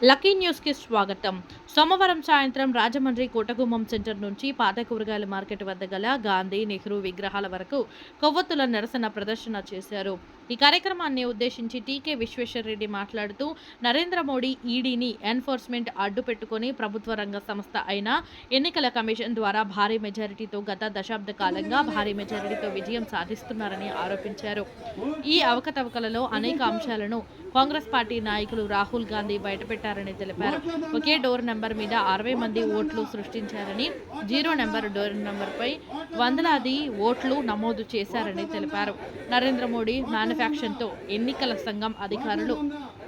Lucky news కి స్వాగతం సోమవారం సాయంత్రం రాజమండ్రి కోటగుమ్మం సెంటర్ నుంచి పాత కూరగాయల మార్కెట్ వద్ద గల గాంధీ నెహ్రూ విగ్రహాల వరకు కొవ్వొత్తుల నిరసన ప్రదర్శన చేశారు. ఈ కార్యక్రమాన్ని ఉద్దేశించి టీకే విశ్వేశ్వరరెడ్డి మాట్లాడుతూ నరేంద్ర మోడీ ఈడీని ఎన్ఫోర్స్మెంట్ అడ్డు పెట్టుకుని ప్రభుత్వ రంగ సంస్థ అయిన ఎన్నికల కమిషన్ ద్వారా భారీ మెజారిటీతో గత దశాబ్ద కాలంగా భారీ మెజారిటీతో విజయం సాధిస్తున్నారని ఆరోపించారు. ఈ అవకతవకలలో అనేక అంశాలను కాంగ్రెస్ పార్టీ నాయకులు రాహుల్ గాంధీ బయటపెట్టారని తెలిపారు. ఒకే డోర్ నెంబర్ మీద అరవై మంది ఓట్లు సృష్టించారని జీరో నెంబర్ డోర్ నెంబర్పై వందలాది ఓట్లు నమోదు చేశారని తెలిపారు. నరేంద్ర మోడీ మ్యానుఫ్యాక్చర్తో ఎన్నికల సంఘం అధికారులు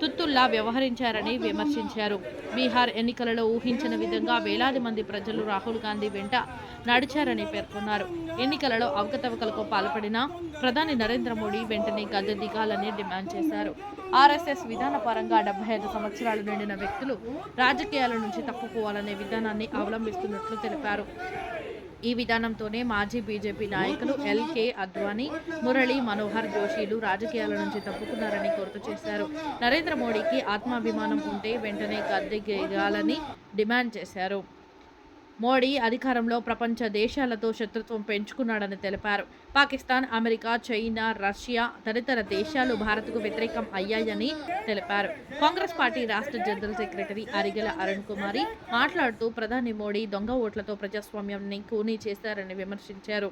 తుత్తుల్లా వ్యవహరించారని విమర్శించారు. బీహార్ ఎన్నికలలో ఊహించిన విధంగా వేలాది మంది ప్రజలు రాహుల్ గాంధీ వెంట నడిచారని పేర్కొన్నారు. ఎన్నికలలో అవకతవకలకు పాల్పడిన ప్రధాని నరేంద్ర మోడీ వెంటనే గద్దె దిగాలని డిమాండ్ చేశారు. ఆర్ఎస్ఎస్ విధానపరంగా డెబ్బై ఐదు సంవత్సరాలు నిండిన వ్యక్తులు రాజకీయాల నుంచి తప్పుకోవాలనే విధానాన్ని అవలంబిస్తున్నట్లు తెలిపారు. ఈ విధానంతోనే మాజీ బీజేపీ నాయకులు ఎల్కే అద్వానీ మురళీ మనోహర్ జోషిలు రాజకీయాల నుంచి తప్పుకున్నారని గుర్తు చేశారు. నరేంద్ర మోడీకి ఆత్మాభిమానం ఉంటే వెంటనే గద్దెగాలని డిమాండ్ చేశారు. మోడీ అధికారంలో ప్రపంచ దేశాలతో శత్రుత్వం పెంచుకున్నాడని తెలిపారు. పాకిస్తాన్ అమెరికా చైనా రష్యా తదితర దేశాలు భారత్కు వ్యతిరేకం అయ్యాయని తెలిపారు. కాంగ్రెస్ పార్టీ రాష్ట్ర జనరల్ సెక్రటరీ అరిగెల అరుణ్ కుమారి మాట్లాడుతూ ప్రధాని మోడీ దొంగ ఓట్లతో ప్రజాస్వామ్యాన్ని కూనీ చేశారని విమర్శించారు.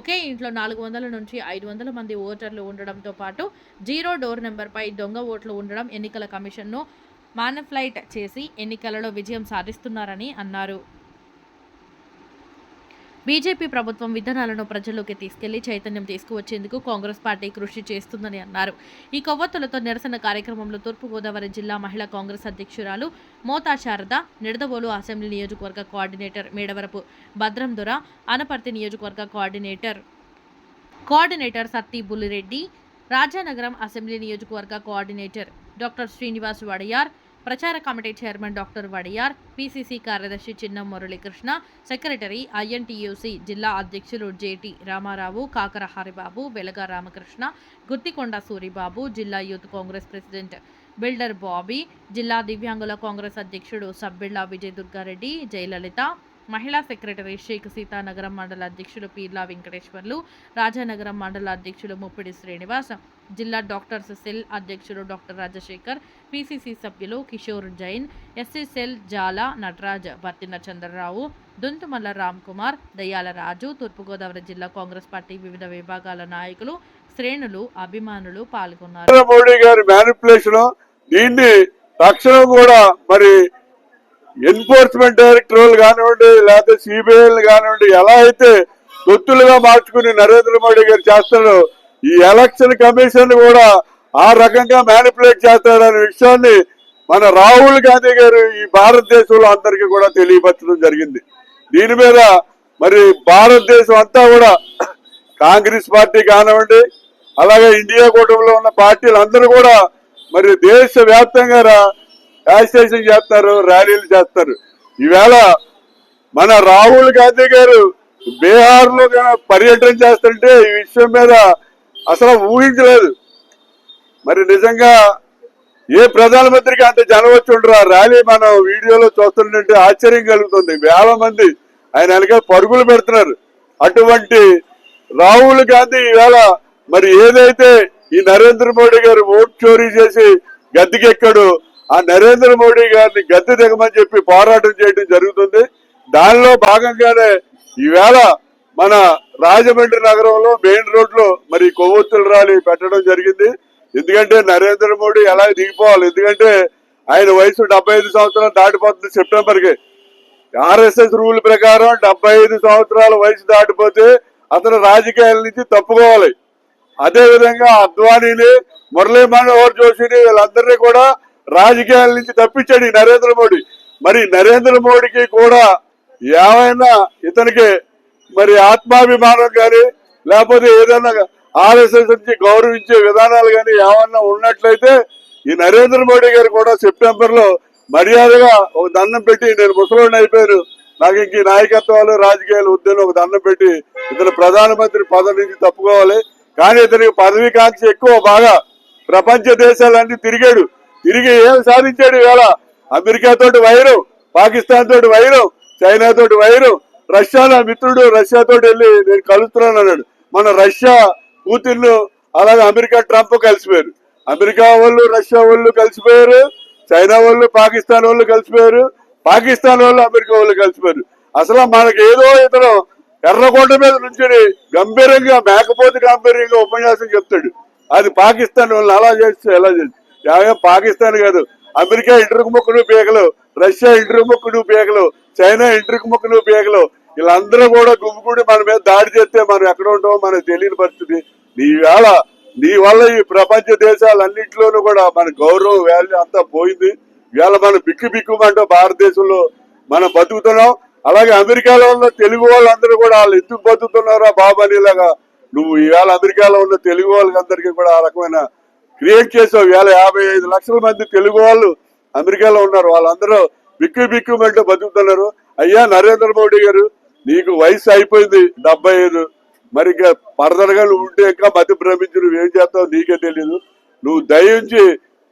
ఒకే ఇంట్లో నాలుగు వందల నుంచి ఐదు వందల మంది ఓటర్లు ఉండడంతో పాటు జీరో డోర్ నెంబర్పై దొంగ ఓట్లు ఉండడం ఎన్నికల కమిషన్ను మానఫ్లైట్ చేసి ఎన్నికలలో విజయం సాధిస్తున్నారని అన్నారు. బీజేపీ ప్రభుత్వం విధానాలను ప్రజల్లోకి తీసుకెళ్ళి చైతన్యం తీసుకువచ్చేందుకు కాంగ్రెస్ పార్టీ కృషి చేస్తుందని అన్నారు. ఈ కొవ్వొత్తులతో నిరసన కార్యక్రమంలో తూర్పుగోదావరి జిల్లా మహిళా కాంగ్రెస్ అధ్యక్షురాలు మోతా శారద నిడదవోలు అసెంబ్లీ నియోజకవర్గ కోఆర్డినేటర్ మేడవరపు భద్రందొర అనపర్తి నియోజకవర్గ coordinator coordinator Satti Bullireddy Rajanagaram assembly నియోజకవర్గ కోఆర్డినేటర్ డాక్టర్ శ్రీనివాస్ వడియార్ ప్రచార committee chairman doctor Wadiyar PCC కార్యదర్శి చిన్న మురళీకృష్ణ సెక్రటరీ ఐఎన్టీయూసీ జిల్లా అధ్యక్షులు జేటి రామారావు కాకర హరిబాబు వెలగ రామకృష్ణ గుత్తికొండ సూరిబాబు జిల్లా youth Congress president builder Bobby జిల్లా దివ్యాంగుల కాంగ్రెస్ అధ్యక్షుడు సబ్బిళ్ళ విజయ్ దుర్గారెడ్డి జయలలిత మహిళా సెక్రటరీ షేక్ సీతానగరం మండల అధ్యక్షులు పీర్లా వెంకటేశ్వర్లు రాజానగరం మండల అధ్యక్షులు ముప్పిడి శ్రీనివాస్ జిల్లా డాక్టర్స్ సెల్ అధ్యక్షులు డాక్టర్ రాజశేఖర్ పిసిసి సభ్యులు కిషోర్ జైన్ ఎస్సీ సెల్ జాల నటరాజ్ భర్తిన చంద్రరావు దొంతుమల్ల రామ్ కుమార్ దయ్యాల రాజు తూర్పుగోదావరి జిల్లా కాంగ్రెస్ పార్టీ వివిధ విభాగాల నాయకులు శ్రేణులు అభిమానులు పాల్గొన్నారు. మోడీ గారి మేనిపులేషన్ దీన్ని తక్షణం కూడా మరి ఎన్ఫోర్స్మెంట్ డైరెక్టర్ కానివ్వండి లేకపోతే సిబిఐలు కానివ్వండి ఎలా అయితే తొత్తులుగా మార్చుకుని నరేంద్ర మోడీ గారు చేస్తారు ఈ ఎలక్షన్ కమిషన్ కూడా ఆ రకంగా మేనిపులేట్ చేస్తారనే విషయాన్ని మన రాహుల్ గాంధీ గారు ఈ భారతదేశంలో అందరికీ కూడా తెలియపరచడం జరిగింది. దీని మీద మరి భారతదేశం అంతా కూడా కాంగ్రెస్ పార్టీ కానివ్వండి అలాగే ఇండియా కూటమిలో ఉన్న పార్టీలు అందరూ కూడా మరి దేశ వ్యాప్తంగా యాజిటేషన్ చేస్తారు ర్యాలీలు చేస్తారు. ఈవేళ మన రాహుల్ గాంధీ గారు బీహార్లో పర్యటన చేస్తుంటే ఈ విషయం మీద అసలు ఊహించలేదు. మరి నిజంగా ఏ ప్రధానమంత్రికి అంత జనం వచ్చి ఉండరు. ర్యాలీ మనం వీడియోలో చూస్తుంటే ఆశ్చర్యం కలుగుతుంది. వేల మంది ఆయన వెనక పరుగులు పెడుతున్నారు. అటువంటి రాహుల్ గాంధీ ఈవేళ మరి ఏదైతే ఈ నరేంద్ర మోడీ గారు ఓట్ చోరీ చేసి గద్దెకెక్కాడు ఆ నరేంద్ర మోడీ గారిని గద్దె దిగమని చెప్పి పోరాటం చేయడం జరుగుతుంది. దానిలో భాగంగానే ఈవేళ మన రాజమండ్రి నగరంలో మెయిన్ రోడ్లో మరి కొవ్వొత్తుల ర్యాలీ పెట్టడం జరిగింది. ఎందుకంటే నరేంద్ర మోడీ ఎలా దిగిపోవాలి? ఎందుకంటే ఆయన వయసు డెబ్బై ఐదు సంవత్సరాలు దాటిపోతుంది సెప్టెంబర్కి ఆర్ఎస్ఎస్ రూల్ ప్రకారం డెబ్బై ఐదు సంవత్సరాల వయసు దాటిపోతే అతను రాజకీయాల నుంచి తప్పుకోవాలి. అదే విధంగా అద్వానీని మురళీ మనోహర్ జోషిని వీళ్ళందరినీ కూడా రాజకీయాల నుంచి తప్పించాడు ఈ నరేంద్ర మోడీ. మరి నరేంద్ర మోడీకి కూడా ఏమైనా ఇతనికి మరి ఆత్మాభిమానం కానీ లేకపోతే ఏదైనా ఆర్ఎస్ఎస్ నుంచి గౌరవించే విధానాలు కానీ ఏమన్నా ఉన్నట్లయితే ఈ నరేంద్ర మోడీ గారు కూడా సెప్టెంబర్లో మర్యాదగా ఒక దండం పెట్టి నేను ముసలోడిని అయిపోయాను నాకు ఇంక ఈ నాయకత్వాలు రాజకీయాలు వద్దని ఒక దండం పెట్టి ఇతను ప్రధానమంత్రి పదవి నుంచి తప్పుకోవాలి. కానీ ఇతనికి పదవికాంక్ష ఎక్కువ బాగా ప్రపంచ దేశాలన్నీ తిరిగాడు. తిరిగి ఏం సాధించాడు ఇవాళ అమెరికా తోటి పాకిస్తాన్ తోటి వైరు చైనా తోటి వైరు రష్యా నా మిత్రుడు రష్యా తోటి వెళ్ళి నేను కలుస్తున్నాను అన్నాడు. మన రష్యా పూతిన్ అలాగే అమెరికా ట్రంప్ కలిసిపోయారు. అమెరికా వాళ్ళు రష్యా వాళ్ళు కలిసిపోయారు చైనా వాళ్ళు పాకిస్తాన్ వాళ్ళు కలిసిపోయారు పాకిస్తాన్ వాళ్ళు అమెరికా వాళ్ళు కలిసిపోయారు. అసలు మనకి ఏదో ఇతను ఎర్రకోట మీద నుంచి గంభీరంగా మేకపోతే గంభీరంగా ఉపన్యాసం చెప్తాడు. అది పాకిస్తాన్ వాళ్ళు అలా చేస్తే ఎలా చేస్తే యాగా పాకిస్తాన్ కాదు. అమెరికా ఇంటర్కు ముక్కలు పీకలు రష్యా ఇంటర్కు ముక్కలు పీకలు చైనా ఇంటర్కు ముక్కలు పీకలు. వీళ్ళందరూ కూడా గుమ్ముకూడి మన మీద దాడి చేస్తే మనం ఎక్కడ ఉంటామో మనకు తెలియని పరిస్థితి. నీ వేళ నీ వల్ల ఈ ప్రపంచ దేశాలన్నింటిలోనూ కూడా మన గౌరవం వాల్యూ అంతా పోయింది. ఇవాళ మనం బిక్కు బిక్కుమంటూ భారతదేశంలో మనం బతుకుతున్నాం. అలాగే అమెరికాలో ఉన్న తెలుగు వాళ్ళందరూ కూడా వాళ్ళు ఎందుకు బతుకుతున్నారా బాబు అనేలాగా నువ్వు ఈవేళ అమెరికాలో ఉన్న తెలుగు వాళ్ళందరికీ కూడా ఆ రకమైన క్రియేట్ చేసావు వేల యాభై ఐదు లక్షల మంది తెలుగు వాళ్ళు అమెరికాలో ఉన్నారు. వాళ్ళందరూ బిక్కు బిక్కుమంటూ బతుకుతున్నారు. అయ్యా నరేంద్ర మోడీ గారు నీకు వయసు అయిపోయింది డెబ్బై ఐదు. మరి ఇంకా ఫర్దర్ నువ్వు ఉంటే ఇంకా మతి భ్రమించి నువ్వు ఏం చేస్తావు? నీకే తెలియదు నువ్వు దయించి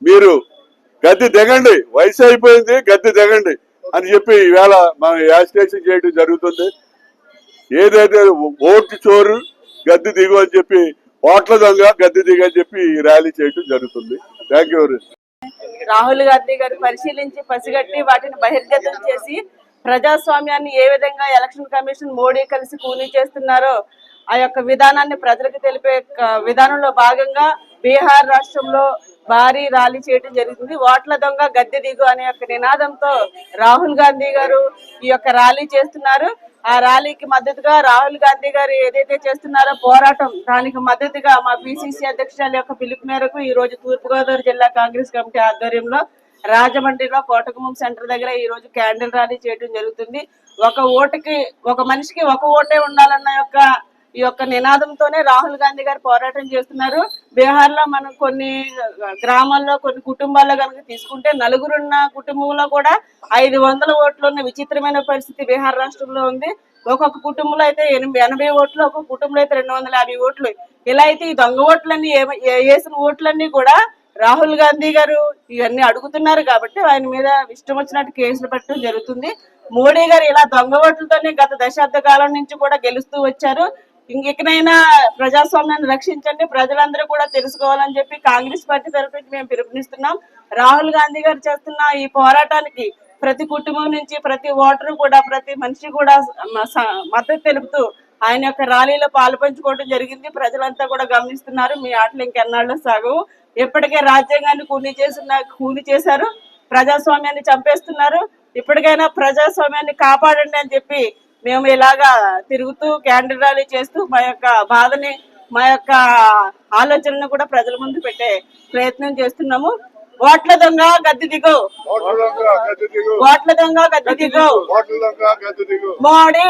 మీరు గద్దె దిగండి వయసు అయిపోయింది గద్దె దిగండి అని చెప్పి ఈవేళ మనం యాజిటేషన్ చేయడం జరుగుతుంది. ఏదైతే ఓటు చోరు గద్దె దిగు అని చెప్పి ఓట్ల దొంగ గద్దె దిగ అని చెప్పి ర్యాలీ చేయడం జరుగుతుంది. థ్యాంక్ యూ రాహుల్ గాంధీ గారు పరిశీలించి పసిగట్టి వాటిని బహిర్గతం చేసి ప్రజాస్వామ్యాన్ని ఏ విధంగా ఎలక్షన్ కమిషన్ మోడీ కలిసి కూలీ చేస్తున్నారో ఆ యొక్క విధానాన్ని ప్రజలకు తెలిపే విధానంలో భాగంగా బీహార్ రాష్ట్రంలో భారీ ర్యాలీ చేయడం జరిగింది ఓట్ల దొంగ గద్దె దిగు అనే యొక్క నినాదంతో రాహుల్ గాంధీ గారు ఈ యొక్క ర్యాలీ చేస్తున్నారు. ఆ ర్యాలీకి మద్దతుగా రాహుల్ గాంధీ గారు ఏదైతే చేస్తున్నారో పోరాటం దానికి మద్దతుగా మా పిసిసి అధ్యక్షురాల యొక్క పిలుపు మేరకు ఈ రోజు తూర్పుగోదావరి జిల్లా కాంగ్రెస్ కమిటీ ఆధ్వర్యంలో రాజమండ్రిలో కోటకుమం సెంటర్ దగ్గర ఈ రోజు క్యాండిల్ ర్యాలీ చేయడం జరుగుతుంది. ఒక ఓటుకి ఒక మనిషికి ఒక ఓటే ఉండాలన్న యొక్క ఈ యొక్క నినాదంతోనే రాహుల్ గాంధీ గారు పోరాటం చేస్తున్నారు. బీహార్లో మనం కొన్ని గ్రామాల్లో కొన్ని కుటుంబాల్లో కనుక తీసుకుంటే నలుగురున్న కుటుంబంలో కూడా ఐదు వందల ఓట్లు ఉన్న విచిత్రమైన పరిస్థితి బీహార్ రాష్ట్రంలో ఉంది. ఒక్కొక్క కుటుంబంలో అయితే ఎనిమిది ఎనభై ఓట్లు ఒక్కొక్క కుటుంబంలో అయితే రెండు వందల యాభై ఓట్లు. ఇలా అయితే ఈ దొంగ ఓట్లన్నీ వేసిన ఓట్లన్నీ కూడా రాహుల్ గాంధీ గారు ఇవన్నీ అడుగుతున్నారు కాబట్టి ఆయన మీద ఇష్టం వచ్చినట్టు కేసులు పెట్టడం జరుగుతుంది. మోడీ గారు ఇలా దొంగ ఓట్లతోనే గత దశాబ్ద కాలం నుంచి కూడా గెలుస్తూ వచ్చారు. ఇంకెక్కడైనా ప్రజాస్వామ్యాన్ని రక్షించండి ప్రజలందరూ కూడా తెలుసుకోవాలని చెప్పి కాంగ్రెస్ పార్టీ తరఫు నుంచి మేము పిలుపునిస్తున్నాం. రాహుల్ గాంధీ గారు చేస్తున్న ఈ పోరాటానికి ప్రతి కుటుంబం నుంచి ప్రతి ఓటరు కూడా ప్రతి మనిషి కూడా మద్దతు తెలుపుతూ ఆయన యొక్క ర్యాలీలో పాల్పంచుకోవడం జరిగింది. ప్రజలంతా కూడా గమనిస్తున్నారు. మీ ఆటలు ఇంకెన్నాళ్ళు సాగవు. ఇప్పటికే రాజ్యాంగాన్ని కూలీ చేసిన కూలీ చేశారు. ప్రజాస్వామ్యాన్ని చంపేస్తున్నారు. ఇప్పటికైనా ప్రజాస్వామ్యాన్ని కాపాడండి అని చెప్పి మేము ఇలాగా తిరుగుతూ క్యాండిల్ ర్యాలీ చేస్తూ మా యొక్క బాధని మా యొక్క ఆలోచనను కూడా ప్రజల ముందు పెట్టే ప్రయత్నం చేస్తున్నాము. ఓట్ల దొంగ గద్దె దిగు. ఓట్ల దొంగ గద్దె దిగు. మోడీ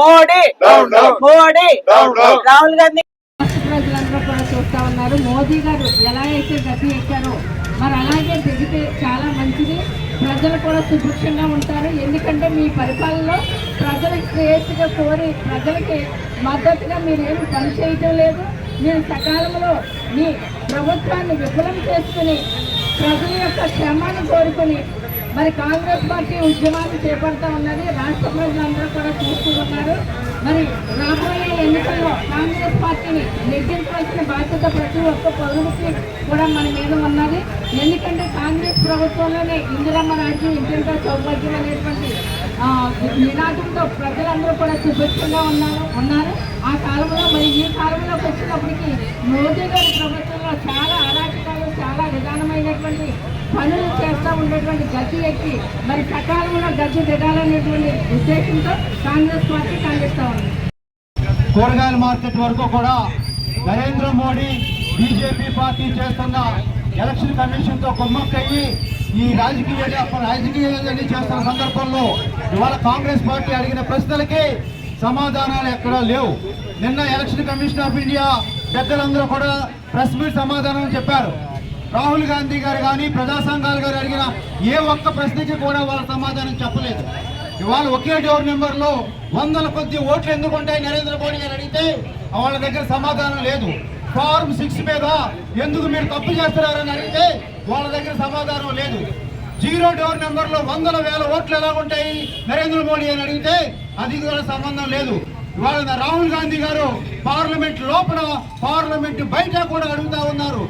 మోడీ మోడీ రాహుల్ గాంధీ. ప్రజలందరూ కూడా చూస్తా ఉన్నారు. మోదీ గారు ఎలా అయితే గద్దె ఎక్కారో మరి అలాగే దిగితే ప్రజలు కూడా సుభిక్షంగా ఉంటారు. ఎందుకంటే మీ పరిపాలనలో ప్రజలకు శ్రేయస్సుగా కోరి ప్రజలకి మద్దతుగా మీరు ఏమి పని చేయటం లేదు. మీరు సకాలంలో మీ ప్రభుత్వాన్ని విఫలం చేసుకుని ప్రజల యొక్క శ్రమాన్ని కోరుకుని మరి కాంగ్రెస్ పార్టీ ఉద్యమాన్ని చేపడతా ఉన్నది. రాష్ట్ర ప్రజలందరూ కూడా చూస్తూ ఉన్నారు. మరి రాబోయే ఎన్నికల్లో కాంగ్రెస్ పార్టీని నెగ్గించవలసిన బాధ్యత ప్రతి ఒక్క పౌరుడికి కూడా మన మీద ఉన్నది. ఎందుకంటే కాంగ్రెస్ ప్రభుత్వంలోనే ఇందిరమ్మ రాజ్యం ఇంటింటో సౌభాగ్యం అనేటువంటి నినాదంతో ప్రజలందరూ కూడా సుభిక్షంగా ఉన్నారు ఉన్నారు. ఆ కాలంలో మరి ఈ కాలంలోకి వచ్చినప్పటికీ మోదీ గారి ప్రభుత్వంలో చాలా అరాచకాలు చాలా విధానమైనటువంటి పనులు చేస్తూ ఉండేటువంటి గతి ఎక్కి మరి సకాలంలో గతి దిగాలనేటువంటి ఉద్దేశంతో కాంగ్రెస్ పార్టీ ఉంది. కూరగాయల మార్కెట్ వరకు కూడా నరేంద్ర మోడీ బీజేపీ పార్టీ చేస్తున్న ఎలక్షన్ కమిషన్తో కుమ్మక్కయ్యి ఈ రాజకీయ రాజకీయాలన్నీ చేస్తున్న సందర్భంలో ఇవాళ కాంగ్రెస్ పార్టీ అడిగిన ప్రశ్నలకి సమాధానాలు ఎక్కడా లేవు. నిన్న ఎలక్షన్ కమిషన్ ఆఫ్ ఇండియా పెద్దలందరూ కూడా ప్రెస్ మీట్ సమాధానం చెప్పారు. రాహుల్ గాంధీ గారు కానీ ప్రజా సంఘాలు గారు అడిగిన ఏ ఒక్క ప్రశ్నకి కూడా వాళ్ళ సమాధానం చెప్పలేదు. ఇవాళ ఒకే డోర్ నెంబర్లో వందల కొద్ది ఓట్లు ఎందుకు ఉంటాయి? నరేంద్ర మోడీ గారు అడిగితే వాళ్ళ దగ్గర సమాధానం లేదు. ఫార్మ్ సిక్స్ మీద ఎందుకు మీరు తప్పు చేస్తున్నారని అడిగితే వాళ్ళ దగ్గర సమాధానం లేదు. జీరో డోర్ నెంబర్లో వందల వేల ఓట్లు ఎలా ఉంటాయి? నరేంద్ర మోడీ అని అడిగితే అది కూడా సంబంధం లేదు. ఇవాళ రాహుల్ గాంధీ గారు పార్లమెంట్ లోపల పార్లమెంట్ బయట కూడా అడుగుతా ఉన్నారు.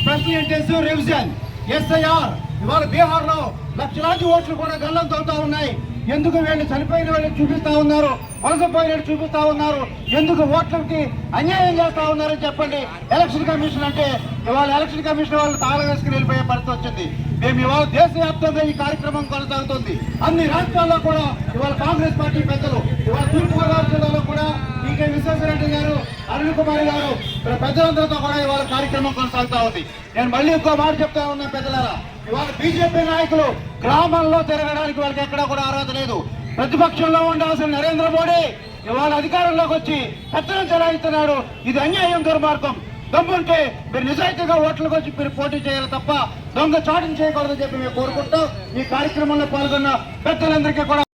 స్పెషల్ ఇంటెన్సివ్ రివిజన్ ఎస్ఐఆర్ ఇవాళ బీహార్లో లక్షలాది ఓట్లు కూడా గల్లం ఉన్నాయి. ఎందుకు వీళ్ళు చనిపోయిన వాళ్ళు చూపిస్తా ఉన్నారు? వలసపోయినట్టు చూపిస్తా ఉన్నారు. ఎందుకు ఓట్లకి అన్యాయం చేస్తా ఉన్నారని చెప్పండి. ఎలక్షన్ కమిషన్ అంటే ఇవాళ ఎలక్షన్ కమిషన్ వాళ్ళు తాళ వేసుకుని వెళ్ళిపోయే పరిస్థితి వచ్చింది. మేము ఇవాళ దేశవ్యాప్తంగా ఈ కార్యక్రమం కొనసాగుతుంది. అన్ని రాష్ట్రాల్లో కూడా ఇవాళ కాంగ్రెస్ పార్టీ పెద్దలు ఇవాళ తూర్పుగోదావరి జిల్లాలో కూడా టీకే విశ్వేశ్వరరెడ్డి గారు అరుణ్ కుమార్ గారు పెద్దలందరితో కూడా ఇవాళ కార్యక్రమం కొనసాగుతా ఉంది. నేను మళ్ళీ ఇంకో మాట చెప్తా ఉన్నా పెద్దలారా. ఇవాళ బీజేపీ నాయకులు గ్రామాల్లో తిరగడానికి వాళ్ళకి ఎక్కడా కూడా అర్హత లేదు. ప్రతిపక్షంలో ఉండాల్సిన నరేంద్ర మోడీ ఇవాళ అధికారంలోకి వచ్చి పెత్తనం చెలాయిస్తున్నాడు. ఇది అన్యాయం దుర్మార్గం. దమ్ముంటే మీరు నిజాయితీగా ఓట్లకు వచ్చి మీరు పోటీ చేయాలి తప్ప దొంగ చాటును చేయకూడదని చెప్పి మేము కోరుకుంటూ ఈ కార్యక్రమంలో పాల్గొన్న పెద్దలందరికీ కూడా